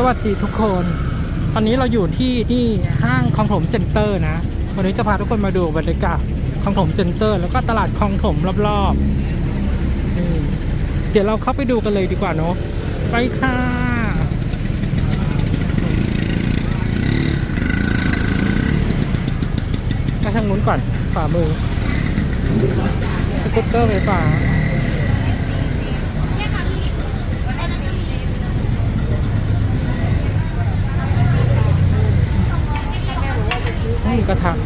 สวัสดีทุกคน ตอนนี้เราอยู่ที่ที่ห้างคลองถมเซ็นเตอร์นะ วันนี้จะพาทุกคนมาดูบรรยากาศคลองถมเซ็นเตอร์ แล้วก็ตลาดคลองถมรอบๆนี่เดี๋ยวเราเข้าไปดูกันเลยดีกว่าเนาะ ไปค่ะ ไปทางนู้นก่อนฝ่ามือสกูตเตอร์ไฟฟ้า กระถาง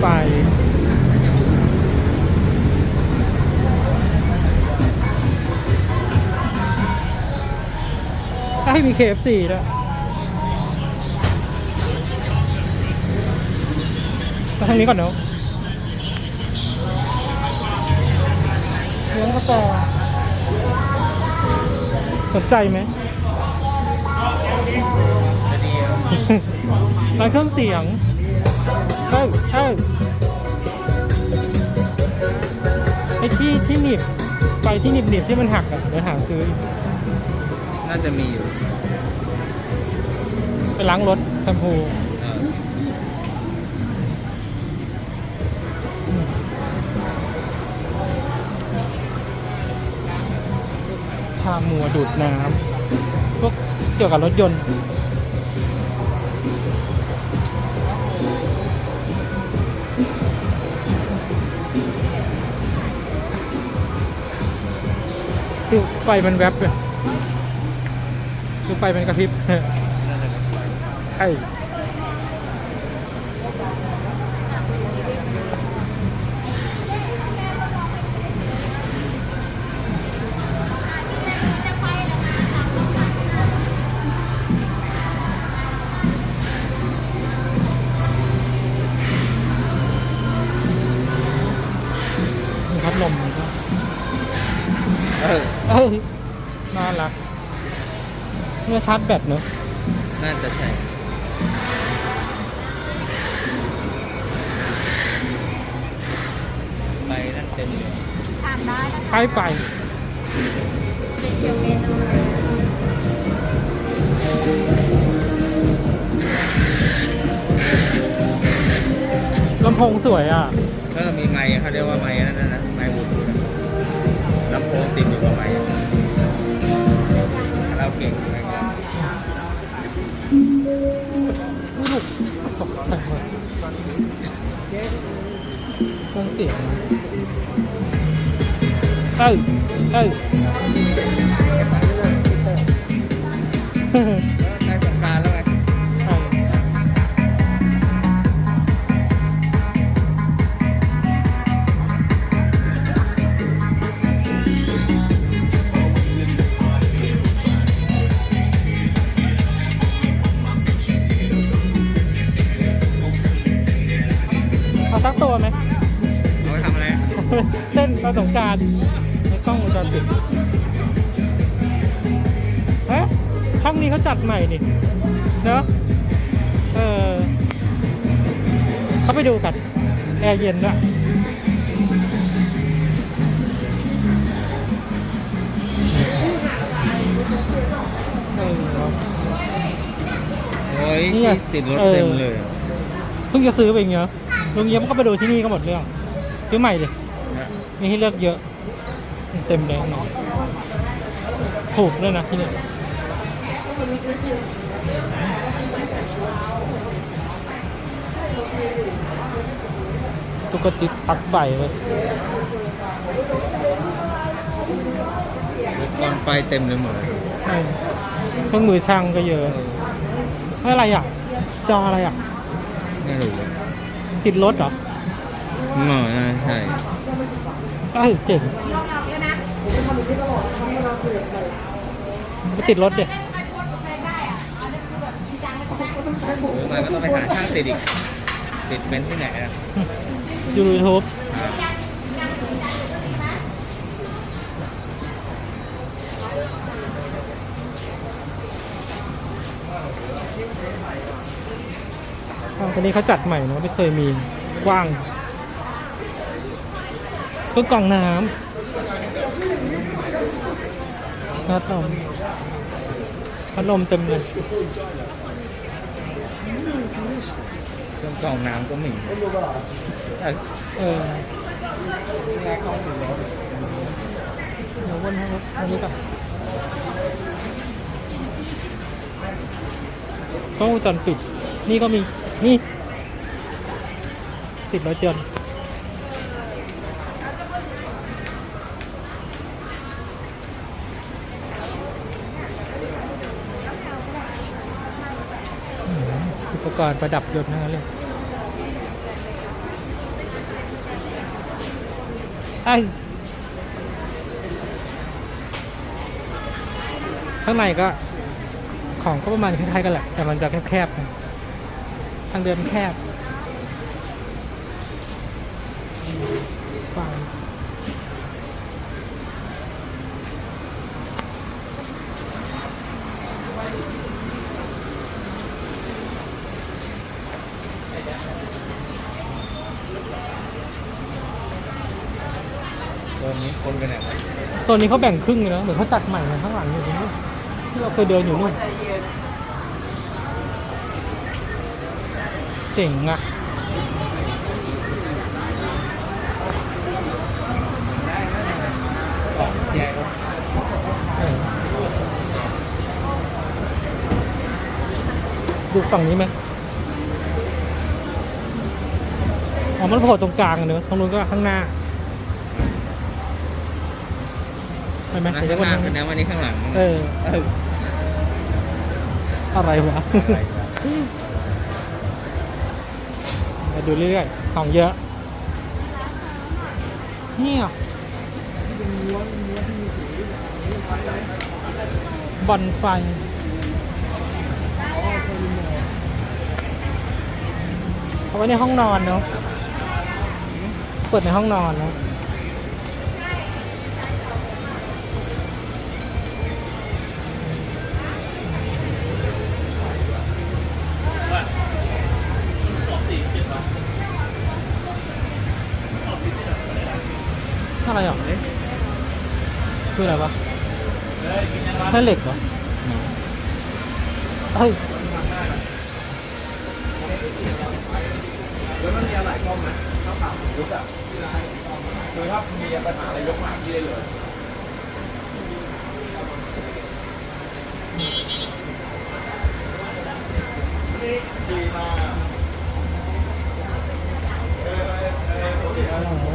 ไปให้มี KFC ด้วยไปทางนี้ก่อนเนาะ แฟ สนใจไหมร้านเครื่องเสียงเอ้ยเอ้ยไอ้ที่ที่หนีบไฟที่หนีบหนีบที่มันหักอะเดี๋ยวหาซื้ออีกน่าจะมีอยู่ ไปล้างรถแชมพู ชามัวดูดน้ำพวกเกี่ยวกับรถยนต์ดูไฟมันแวบเลยดูไฟมันกระพริบไฟใช่าร์จแบตเนอะน่าจะใช่ไปนั่นเต็มเลยทานได้นะคะไปไปเป็นเดียวเมนูลำโพงสวยอะ แล้วก็มีไม้เขาเรียกว่าไม้นั่นนะนะไม้บลูทูธอะลำโพงติดอยู่กับไม้อะเราเก่งไหม ใจหมดเครื่องเสียงเอ้ยเอ้ย กรารในกล้องวงจรปิดเอ๊ะช่องนี้เขาจัดใหม่นี่เนอะเออเขาไปดูกันแอร์เย็นด้วยเออโอ้ยเนี่ยติดรถเออเต็มเลยเพิ่งจะซื้อไปเองเนอะลุงเยี่ยมก็ไปดูที่นี่ก็หมดเรื่อง ซื้อใหม่ดินะ มีให้เลือกเยอะ เต็มเลยเนาะถูกด้วยนะที่นี่ตุ๊กติ๊กปลักไฟเลยตอนไปเต็มเลยหมดเลยเออเครื่องมือช่างก็เยอะเออเฮ้ยอะไรอะ จออะไรอะ ไม่รู้ ติดรถเหรอหมอน่าใช่ เอ้ยเจ๋งไปติดรถเด็หรือไม่ก็ต้องไปหาช่างติดอีก ติดเป็นที่ไหนอะยูทูบอ้าวตอนนี้เขาจัดใหม่เนอะไม่เคยมีกว้าง ก็กล่องน้ำพัดลมพัดลมเต็มเลยเครื่องกรองน้ำก็มีเออเออเดี๋ยววนให้รถอันนี้ก่อนกล้องวงจรปิด นี่ก็มี นี่ ติดรถยนต์ ปกรณ์ประดับยนต์ทั้งนั้นเลยไอ้ข้างในก็ของก็ประมาณคล้ายๆกันแหละ แต่มันจะแคบๆทางเดินแคบฟังต Ừ. อนนี้คนไปไหนวะ โซ นนี้เขาแบ่งครึ่งเลยนะเหมือนเขาจัดใหม่เลยข้างหลังอยู่ตรงนู้ที่เราเคยเดินอยู่นู่นเจ๋งอะออกแยกก็เออดูฝั่งนี้ไหมอ๋อมันโผล่ตรงกลางเนอะตรงนู้นก็ข้างหน้าใช่ ไหมนะเดี๋ยวข้างหจะน้าวนเป็นแนววันนี้ข้างหลังเออเอออะไรวะอะไรวะมาดูเรื่อยๆของเยอะเนี่ยบอลไฟเอาไว้ในห้องนอนเนาะเปิดในห้องนอนเนาะ อะไรอะคืออะไรวะแม่เหล็กเหรอเฮ้ยแล้วมันมีอะไรกล้องนะถ้าปรับยุบอะคือถ้ามีปัญหาอะไรยกมาที่ได้เลยโอ้โห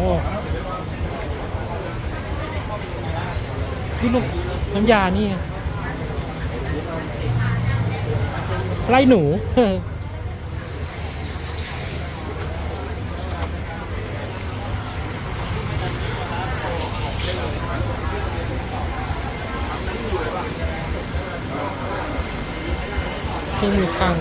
นี่ลูกน้ำยานี่ไงไล่หนู เครื่องมือช่าง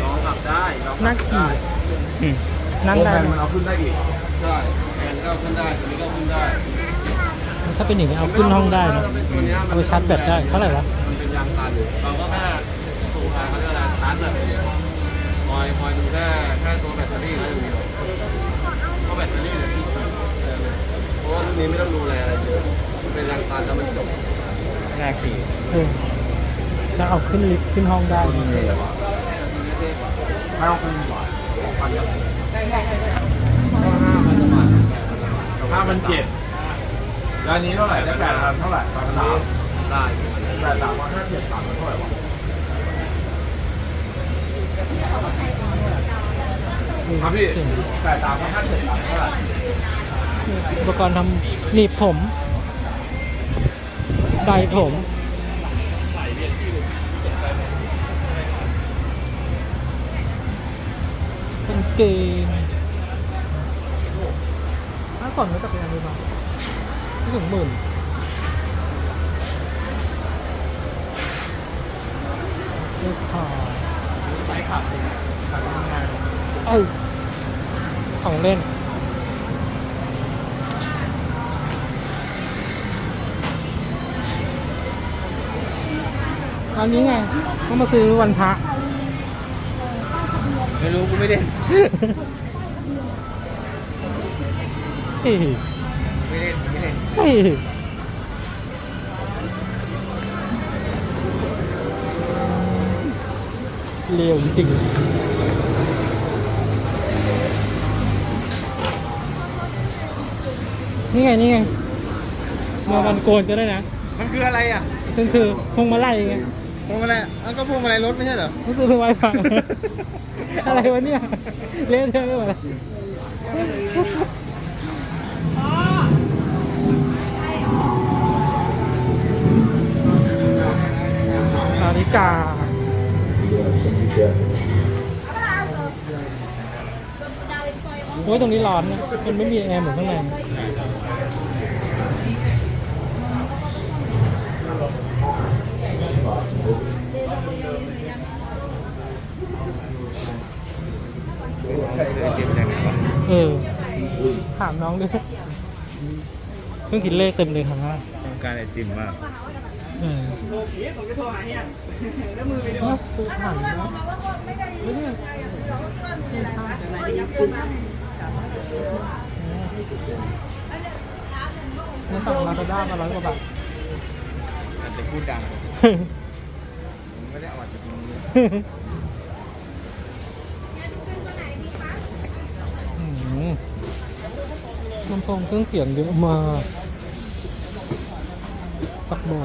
น้องหลับได้ น้องนั่งขี่อืมนั่งได้แฟนไหมมันเอาขึ้นได้อีกใช่แฟนก็ขึ้นได้ตัวนี้ก็ขึ้นได้ถ้าเป็นอย่างนี้เอาขึ้นห้องได้นะตัวนี้ยเอาไปชาร์จแบตได้เท่าไหร่วะมันเป็นยางตันเราก็แค่สูบเขาเรียกอะไรชาร์จแบบคอยคอยดูแค่แค่ตัวแบตเตอรี่ก็อย่างเดียวเพราะแบตเตอรี่เนี่ยที่เออเพราะว่ารุ่นนี้ไม่ต้องดูแลอะไรเยอะมันเป็นยางตันแล้วมันจบหน้าขี่เออจะเอาขึ้นลิฟต์ขึ้นห้องได้ ไม่ต้องขึ้นกว่าสองพันกับห้าพันเจ็ดแล้วอันนี้เท่าไหร่ได้แปดพันเท่าไหร่แปดพันสามได้แปดสามพันห้าเจ็ดสามพันเท่าไหร่วะครับพี่เจ๋งแปดสามพันห้าเจ็ดสามเท่าไหร่อุปกรณ์ทำหนีบผม ไดผม เกงถ้าก่อนไม่จักรยานเลยป่ะถึงหมื่นลูกคอใช้ขับขับทำงานเอ้ยของเล่นอันนี้ไงต้องมาซื้อวันพระ ไม่รู้กูไม่เล่นเฮ้ยไม่เล่นไม่เล่นเฮ้ยเร็วจริงนี่ไงนี่ไงมาวันโกนก็ได้นะ มันคืออะไรอะคือคือพวงมาลัยไง วงมาลัยเอ้าก็พวงมาลัยรถไม่ใช่เหรอนี่คือไวไฟอะไรวะเนี่ย เละเทะไปหมดเลยนาฬิกา โอ้ยตรงนี้ร้อนนะมันไม่มีแอร์เหมือนข้างใน เคยเก็บได้ไหมวะเออ ถามน้องด้วยเพิ่งคิดเลขเต็มเลยครับว่าต้องการไอติมมากเออผมจะโทรหาเฮียแล้วมือไปด้วยซื้อผ่านแล้วไม่ได้นี่สั่งมาซาด้ามาร้อยกว่าบาทอาจจะพูดดังผม ไม่ได้อามาจากมืออืมลำโพงเครื่องเสียงเยอะมากปักบัว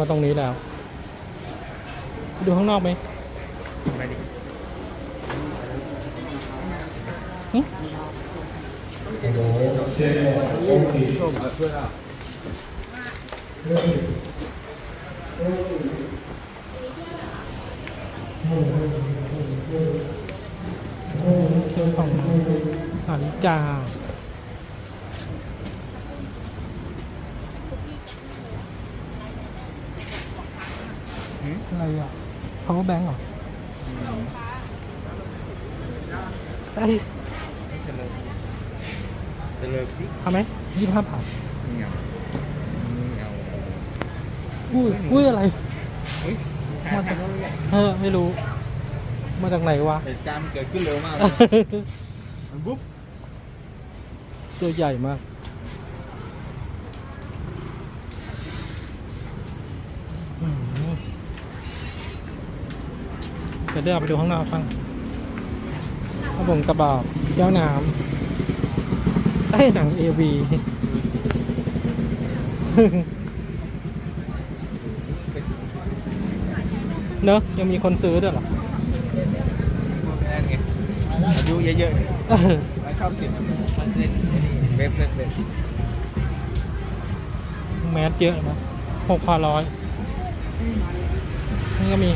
มาตรงนี้แล้วไปดูข้างนอกไหมไปดิ หึเรื่องของนาฬิกาอะไรอะ power bank เหรอไอ้ยเสลอ เสลอดิเอาไหมยี่สิบห้าบาทไม่เอาไม่เอาอุ้ยอุ้ยอะไร เฮ้ยมาจากเออ ไม่รู้ มาจากไหนวะ เหตุการณ์มันเกิดขึ้นเร็วมากเลยมันบุ๊บตัวใหญ่มากอืมเดี๋ยวเดินออกไปดูข้างนอกฟังกระบงกระบอกแก้วน้ำ ได้ยหนังเอวีเนอะยังมีคนซื้อด้วยเหรอนั่นไงอายุเยอะๆเนี่ยเออแล้วชอบติดมันเล่นไอ้นี่เว็บเล่นเล่นแมสเยอะนะหกพันร้อยนี่ก็มี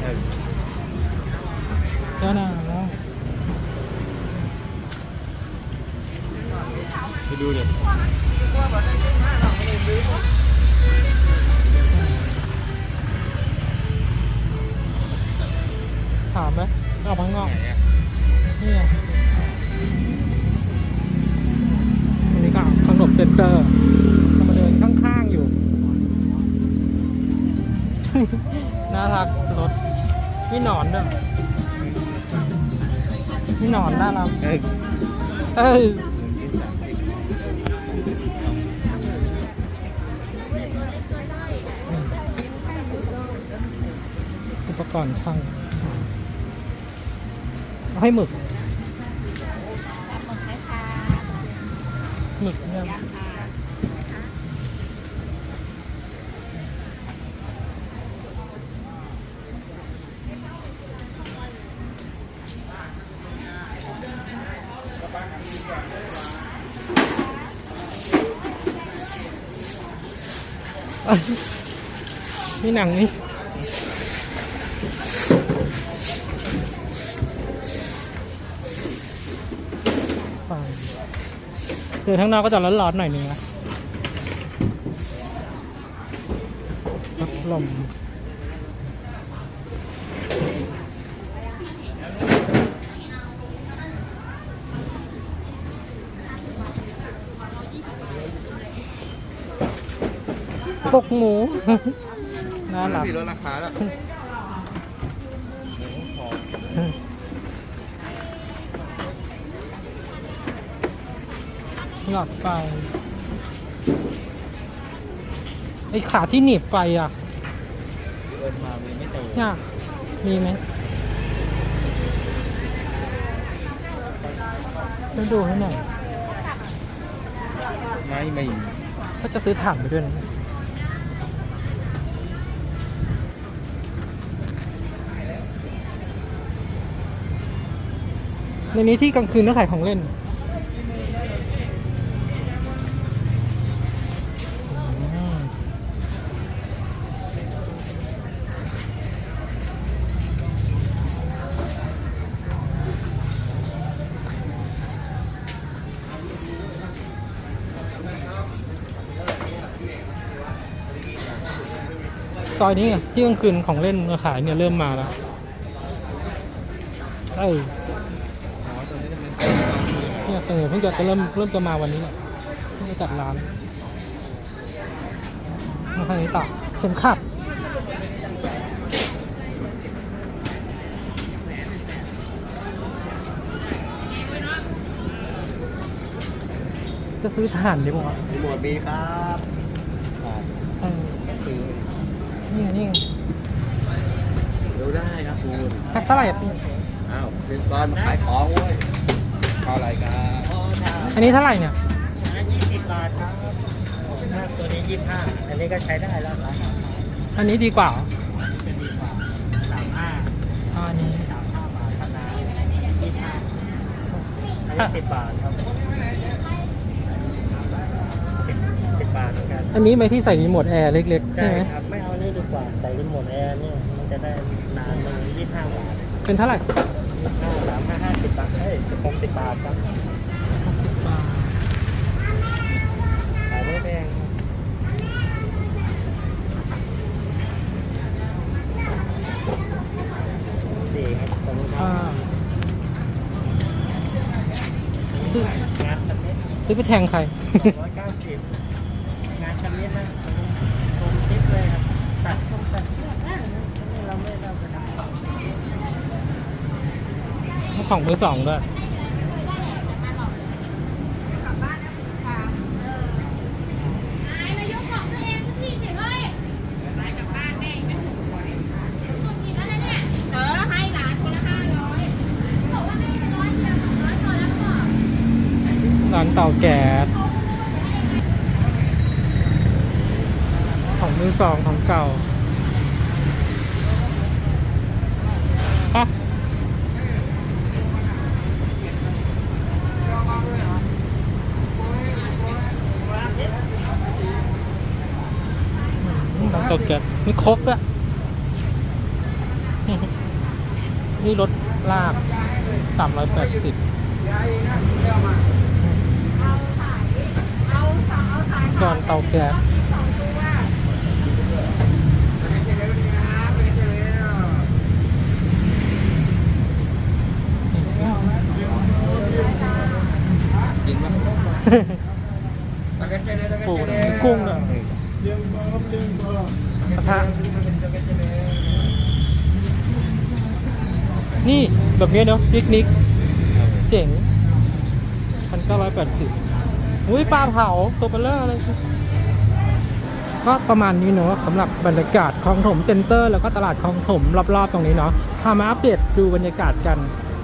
เออแก้วน้ำ ไปดูเดี๋ยวถามไหมออกมาข้างนอกไหนอะนี่ไงอันนี้ก็ขนมเซ็นเตอร์จะมาเดินข้าง ๆ อยู่ น่ารักรถมีหนอนด้วยมีหนอนน่ารักเอ้ย กรณ์ช่างให้หมึกหมึกไหมคะหมึกเนี่ยนี่หนังนี่ เดินข้างนอกก็จะร้อนๆหน่อยนึงนะพัดลมปกหมูน่ารักที่ลดราคาแล้ว หลอดไฟไอขาที่หนีบไฟอะเดินมามีไม่โตเนี่ยมีไหมช่วยดูให้หน่อยไม่ไม่ก็จะซื้อถ่านไปด้วยนะ ในนี้ที่กลางคืนก็ขายของเล่น อยนี้ที่กลางคืนของเล่นมาขายเนี่ยเริ่มมาแล้วเอ้ยเนี่ยเออเพิ่งจะเริ่มเริ่มจะมาวันนี้แหละเพิ่งจะจัดร้านมาทางนี้ต่อเข็มขัดจะซื้อถ่านดีกว่ามีหมวดมีครับอ่า เออ คือ นี่ไงนี่ไงดูได้ครับคุณแพ็คเท่าไหร่อะพี่อ้าวเป็นตอนมาขายของเว้ยเท่าไหร่ครับอันนี้เท่าไหร่เนี่ยยี่สิบบาทครับถ้าตัวนี้ยี่ห้าอันนี้ก็ใช้ได้แล้วครับอันนี้ดีกว่าเหรอเป็นดีกว่าสามห้าอ่าอันนี้สามห้าบาทครับนะยี่ห้าอันนี้สิบบาทครับสิบสิบบาทเหมือนกัน อันนี้ไหมที่ใส่รีโมทแอร์เล็กๆใช่ใช่ไหมครับไม่เอานี่ดี กว่าใส่รีโมทแอร์เนี่ยมันจะได้นานเลยยี่ห้าบาทเป็นเท่าไหร่ยี่ห้าสามห้าห้าสิบบาทเฮ้ยสิบหกสิบบาทครับสิบบาทขายไม่แพงสี่ครับขอบคุณคอ่ารับซื้องานตัดเล็บซื้อไปแทงใครร้อยเก้า ห้หลานคนละห้าร้อยบอกว่าให้ร้อยเดียวสองร้อยพอแล้วก็บอกร้านเตาแก๊สของมือสองของเก่า อืมร้านเตาแก๊สมีครบด้วยนี่รถลากสามร้อยแปดสิบก่อนเตาแก๊สปูกุ้งเนี่ ยเกระนี่แบบนี้เนาะปิกนิก เจ๋งพันเก้าร้อยแปดสิบอุ้ยปลาเผาตัวเบลเลอร์อะไรก็ประมาณนี้เนาะสำหรับบรรยากาศคลองถมเซ็นเตอร์ แล้วก็ตลาดคลองถมรอบๆตรงนี้เนาะพามาอัปเดตดูบรรยากาศกัน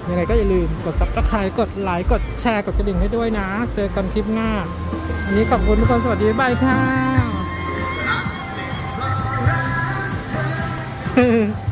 ยังไงก็อย่าลืมกดซับสไครต์กดไลค์กดแชร์กดกระดิ่งให้ด้วยนะ เจอกันคลิปหน้าวันนี้ขอบคุณทุกคนสวัสดีบายค่ะ 哼